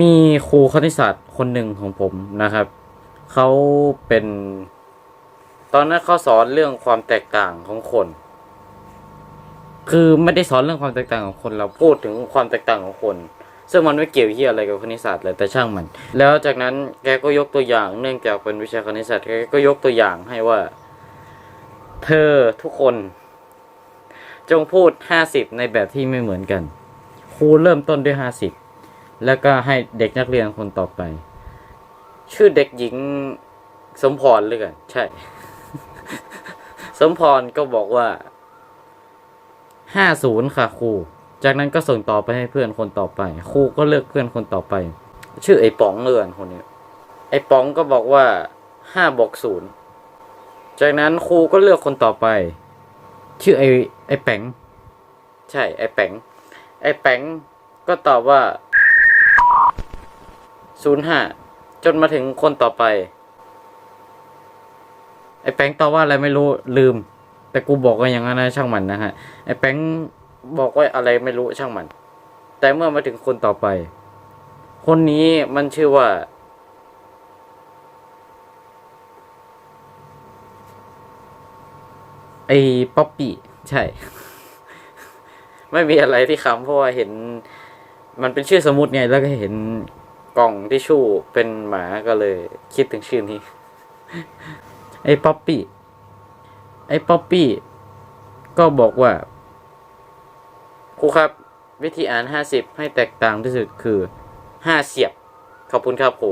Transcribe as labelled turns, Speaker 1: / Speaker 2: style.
Speaker 1: มีครูคณิตศาสตร์คนหนึ่งของผมนะครับ เขาเป็น ตอนนั้นเขาสอนเรื่องความแตกต่างของคน คือไม่ได้สอนเรื่องความแตกต่างของคนเราพูดถึงความแตกต่างของคน ซึ่งมันไม่เกี่ยวเหียอะไรกับคณิตศาสตร์เลยแต่ช่างมัน แล้วจากนั้นแกก็ยกตัวอย่าง เนื่องจากเป็นวิชาคณิตศาสตร์แกก็ยกตัวอย่างให้ว่า เธอทุกคน จงพูดห้าสิบในแบบที่ไม่เหมือนกันครูเริ่มต้นด้วยห้าสิบ แล้วก็ให้เด็กนักเรียนคนต่อไป ชื่อเด็กหญิงสมพรเลยกันใช่ สมพรก็บอกว่าห้าศูนย์ค่ะครู จากนั้นก็ส่งต่อไปให้เพื่อนคนต่อไป ครูก็เลือกเพื่อนคนต่อไป ชื่อไอ้ป๋องเลือนคนนี้ ไอ้ป๋องก็บอกว่าห้าบวกศูนย์จากนั้นครูก็เลือกคนต่อไป ชื่อไอ้ไอ้แป๋งใช่ไอ้แป๋งไอ้แป๋งก็ตอบว่า ศูนย์ห้าจนมาถึงคนต่อไป ไอ้แป้งตอบว่าอะไรไม่รู้ลืม แต่กูบอกว่าอย่างนั้นนะช่างมันนะฮะ ไอ้แป้งบอกว่าอะไรไม่รู้ช่างมัน แต่เมื่อมาถึงคนต่อไป คนนี้มันชื่อว่า ไอ้ป๊อปปี้ใช่ ไม่มีอะไรที่คำเพราะว่าเห็นมันเป็นชื่อสมมุติไงแล้วก็เห็น กล่องที่ชู่เป็นหมาก็เลย คิดถึงชื่อนี้ ไอ้ป๊อปปี้ ไอ้ป๊อปปี้ ก็บอกว่า ครูครับ วิธีอ่านห้าสิบให้แตกต่างที่สุดคือห้าเสียบ ขอบคุณครับครู